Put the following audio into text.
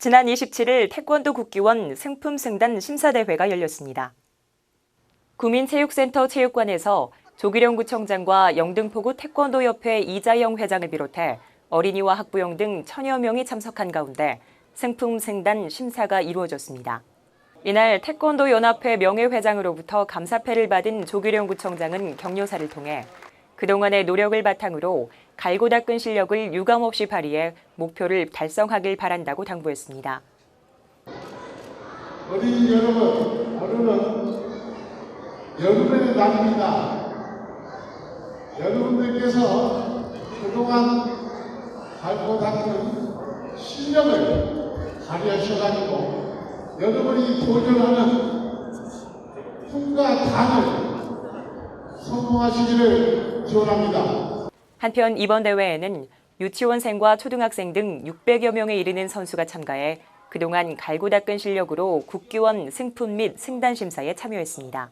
지난 27일 태권도 국기원 승품승단 심사대회가 열렸습니다. 구민체육센터 체육관에서 조기령 구청장과 영등포구 태권도협회 이자영 회장을 비롯해 어린이와 학부형 등 천여 명이 참석한 가운데 승품승단 심사가 이루어졌습니다. 이날 태권도 연합회 명예회장으로부터 감사패를 받은 조기령 구청장은 격려사를 통해 그동안의 노력을 바탕으로 갈고 닦은 실력을 유감없이 발휘해 목표를 달성하길 바란다고 당부했습니다. 어린이 여러분, 오늘은 여러분의 날입니다. 여러분들께서 그동안 밟고 닦은 실력을 발휘하셔가지고 여러분이 도전하는 꿈과 단을 성공하시기를 기원합니다. 한편 이번 대회에는 유치원생과 초등학생 등 600여 명에 이르는 선수가 참가해 그동안 갈고 닦은 실력으로 국기원 승품 및 승단 심사에 참여했습니다.